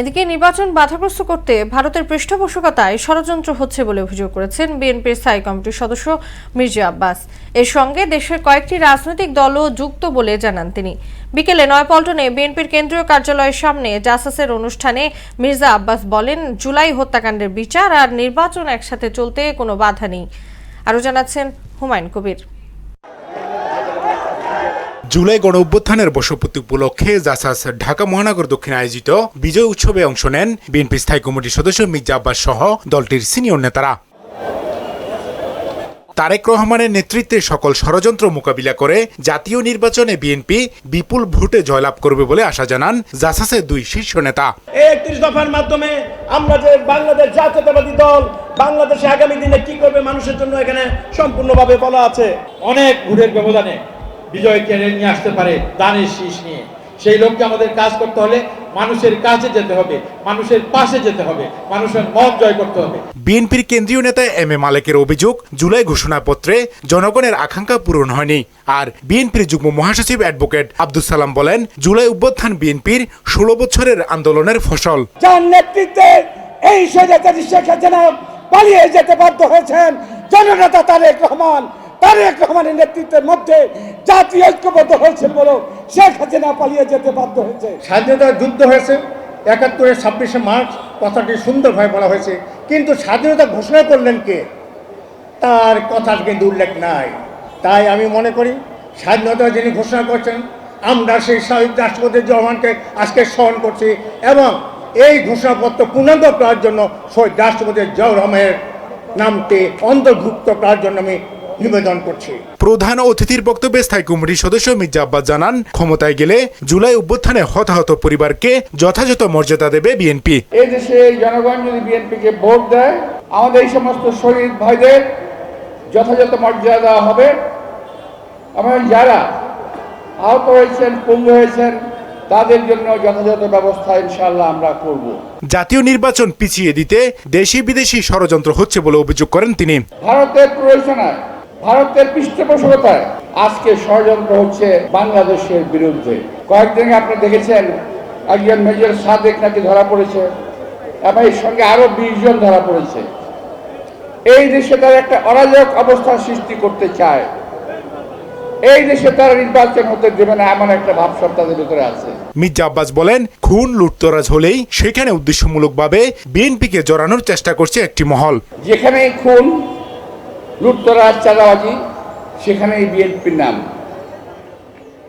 এদিকে নির্বাচন বাধাগ্রস্ত করতে ভারতের পৃষ্ঠপোষকতায় ষড়যন্ত্র হচ্ছে বলে অভিযোগ করেছেন বিএনপির স্থায়ী কমিটির সদস্য মির্জা আব্বাস। এর সঙ্গে দেশের কয়েকটি রাজনৈতিক দলও যুক্ত বলে জানান তিনি। বিকেলে নয়পল্টনে বিএনপির কেন্দ্রীয় কার্যালয়ের সামনে জাসাসের অনুষ্ঠানে মির্জা আব্বাস বলেন, জুলাই হত্যাকাণ্ডের বিচার আর নির্বাচন একসাথে চলতে কোনো বাধা নেই। আরও জানাচ্ছেন হুমায়ুন কবির। জুলাই গণ অভ্যুত্থানের বর্ষপূর্তি উপলক্ষে জাসাস ঢাকা মহানগর দক্ষিণে আয়োজিত বিজয় উৎসবে অংশ নেন বিএনপি স্থায়ী কমিটির সদস্য মির্জা আব্বাস সহ দলটির সিনিয়র নেতারা। তারেক রহমানের নেতৃত্বে সকল ষড়যন্ত্র মোকাবিলা করে জাতীয় নির্বাচনে বিএনপি বিপুল ভোটে জয়লাভ করবে বলে আশা জানান জাসাসের দুই শীর্ষ নেতা। একত্রিশ দফার মাধ্যমে আমরা যে বাংলাদেশ জাতীয়তাবাদী দল, বাংলাদেশে আগামী দিনে কি করবে মানুষের জন্য এখানে সম্পূর্ণভাবে বলা আছে। অনেক ভোটের ব্যবধানে বিজয় কেড়ে নিয়ে আসতে পারে দানের শীষ নিয়ে। সেই লক্ষ্যে আমাদের কাজ করতে হলে মানুষের কাছে যেতে হবে মানুষের পাশে যেতে হবে মানুষের মন জয় করতে হবে। বিএনপির কেন্দ্রীয় নেতা এম এ মালেকের অভিযোগ জুলাই ঘোষণাপত্রে জনগণের আকাঙ্ক্ষা পূরণ হয়নি। আর বিএনপির যুগ্ম মহাসচিব অ্যাডভোকেট আব্দুল সালাম বলেন জুলাই অভ্যুত্থান বিএনপির ষোলো বছরের আন্দোলনের ফসল। যার নেতৃত্বে এই স্বৈরাচারী শেখ হাসিনা পালিয়ে যেতে বাধ্য হয়েছেন জননেতা তারেক রহমান। তারেক রহমানের নেতৃত্বের মধ্যে জাতীয় ঐক্যবদ্ধ হয়েছিল বলে শেখ হাসিনা পালিয়ে যেতে বাধ্য হয়েছে। স্বাধীনতা যুদ্ধ হয়েছে, একাত্তরের ছাব্বিশে মার্চ, কথাটি সুন্দরভাবে বলা হয়েছে। কিন্তু স্বাধীনতা ঘোষণা করলেন কে? তার কথার কিন্তু উল্লেখ নাই। তাই আমি মনে করি, স্বাধীনতা যিনি ঘোষণা করছেন, আমরা সেই শহীদ রাষ্ট্রপতি রহমানকে আজকে স্মরণ করছি এবং এই ঘোষণাপত্র পূর্ণাঙ্গ করার জন্য শহীদ রাষ্ট্রপতি জিয়াউর রহমানের নামটি অন্তর্ভুক্ত করার জন্য আমি নিবেদন করছি। প্রধান অতিথির বক্তব্যে স্থায়ী কমিটির সদস্য মির্জা আব্বাস জানান ক্ষমতায় গেলে জুলাই অভ্যুত্থানে হতাহত পরিবারকে যথাযথ মর্যাদা দেবে বিএনপি। এই দেশে জনগণ যদি বিএনপিকে ভোট দেয় আমাদের এই সমস্ত শহীদ ভাইদের যথাযথ মর্যাদা দেওয়া হবে। এবং যারা আহত হয়েছেন পঙ্গু হয়েছেন তাদের জন্য যথাযথ ব্যবস্থা ইনশাল্লাহ আমরা করব। জাতীয় নির্বাচন পিছিয়ে দিতে দেশি বিদেশি ষড়যন্ত্র হচ্ছে বলে অভিযোগ করেন তিনি। ভারতের প্রয়োজনায় ভারতের পৃষ্ঠপোষকতায় আজকে ষড়যন্ত্র হচ্ছে বাংলাদেশের বিরুদ্ধে। কয়েকদিন আপনি দেখেছেন একজন মেজর সাদেক নাকি ধরা পড়েছে এবং এর সঙ্গে আরও বিশ জন ধরা পড়েছে। এই দেশে তারা একটা অরাজক অবস্থার সৃষ্টি করতে চায়। এই দেশে তারা নির্বাচন হতে দেবে না এমন একটা ভাবসাব তাদের ভিতরে আছে। মির্জা আব্বাস বলেন খুন লুটতরাজ হলেই সেখানে উদ্দেশ্যমূলকভাবে বিএনপিকে জড়ানোর চেষ্টা করছে একটি মহল। যেখানেই খুন লুটতরাজ চাঁদাবাজি, সেখানেই বিএনপির নাম।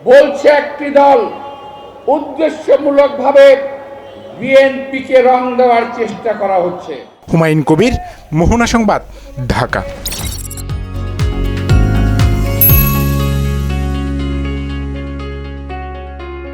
বলছে একটি দল উদ্দেশ্যমূলকভাবে বিএনপিকে রং দেওয়ার চেষ্টা করা হচ্ছে। হুমায়ুন কবির, মোহনা সংবাদ, ঢাকা।